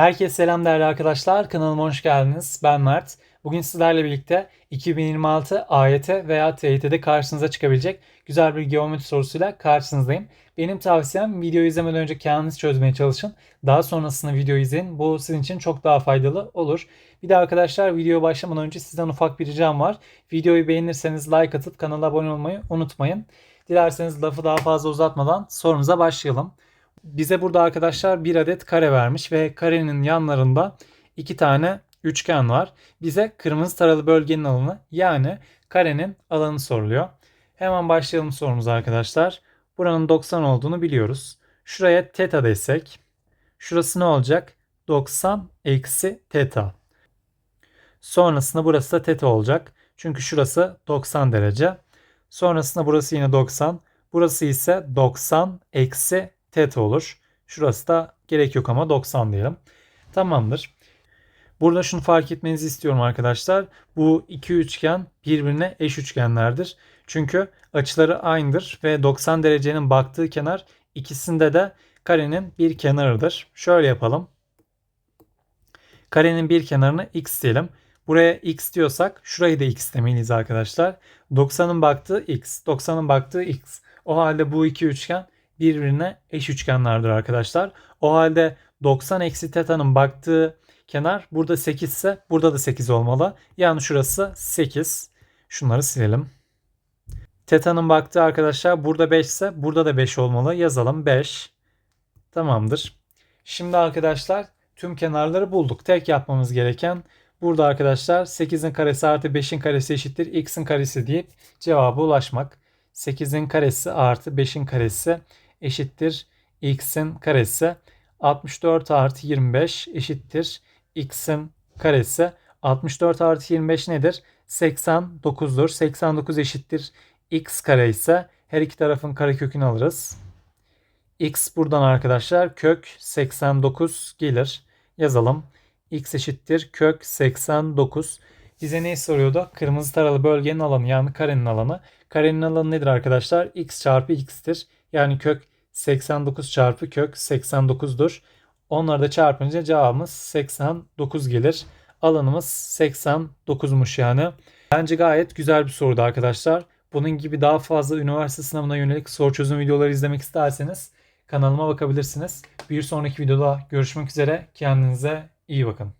Herkese selam değerli arkadaşlar. Kanalıma hoş geldiniz. Ben Mert. Bugün sizlerle birlikte 2026 AYT veya TYT'de karşınıza çıkabilecek güzel bir geometri sorusuyla karşınızdayım. Benim tavsiyem videoyu izlemeden önce kendiniz çözmeye çalışın. Daha sonrasında videoyu izleyin. Bu sizin için çok daha faydalı olur. Bir de arkadaşlar videoya başlamadan önce sizden ufak bir ricam var. Videoyu beğenirseniz like atıp kanala abone olmayı unutmayın. Dilerseniz lafı daha fazla uzatmadan sorumuza başlayalım. Bize burada arkadaşlar bir adet kare vermiş ve karenin yanlarında iki tane üçgen var. Bize kırmızı taralı bölgenin alanı yani karenin alanı soruluyor. Hemen başlayalım sorumuza arkadaşlar. Buranın 90 olduğunu biliyoruz. Şuraya teta desek şurası ne olacak? 90 eksi teta. Sonrasında burası da teta olacak. Çünkü şurası 90 derece. Sonrasında burası yine 90. Burası ise 90 eksi teta olur. Şurası da gerek yok ama 90 diyelim. Tamamdır. Burada şunu fark etmenizi istiyorum arkadaşlar. Bu iki üçgen birbirine eş üçgenlerdir. Çünkü açıları aynıdır ve 90 derecenin baktığı kenar ikisinde de karenin bir kenarıdır. Şöyle yapalım. Karenin bir kenarını x diyelim. Buraya x diyorsak şurayı da x demeliyiz arkadaşlar. 90'ın baktığı x, 90'ın baktığı x. O halde bu iki üçgen birbirine eş üçgenlerdir arkadaşlar. O halde 90 eksi teta'nın baktığı kenar burada 8 ise burada da 8 olmalı. Yani şurası 8. Şunları silelim. Teta'nın baktığı arkadaşlar burada 5 ise burada da 5 olmalı. Yazalım 5. Tamamdır. Şimdi arkadaşlar tüm kenarları bulduk. Tek yapmamız gereken burada arkadaşlar 8'in karesi artı 5'in karesi eşittir x'in karesi deyip cevaba ulaşmak. 8'in karesi artı 5'in karesi eşittir x'in karesi. 64 artı 25 eşittir x'in karesi. 64 artı 25 nedir? 89'dur. 89 eşittir x kare ise her iki tarafın karekökünü alırız. x buradan arkadaşlar kök 89 gelir. Yazalım. x eşittir kök 89. Bize ne soruyordu? Kırmızı taralı bölgenin alanı yani karenin alanı. Karenin alanı nedir arkadaşlar? x çarpı x'tir. Yani kök 89 çarpı kök 89'dur. Onları da çarpınca cevabımız 89 gelir. Alanımız 89'muş yani. Bence gayet güzel bir soruydu arkadaşlar. Bunun gibi daha fazla üniversite sınavına yönelik soru çözüm videoları izlemek isterseniz kanalıma bakabilirsiniz. Bir sonraki videoda görüşmek üzere. Kendinize iyi bakın.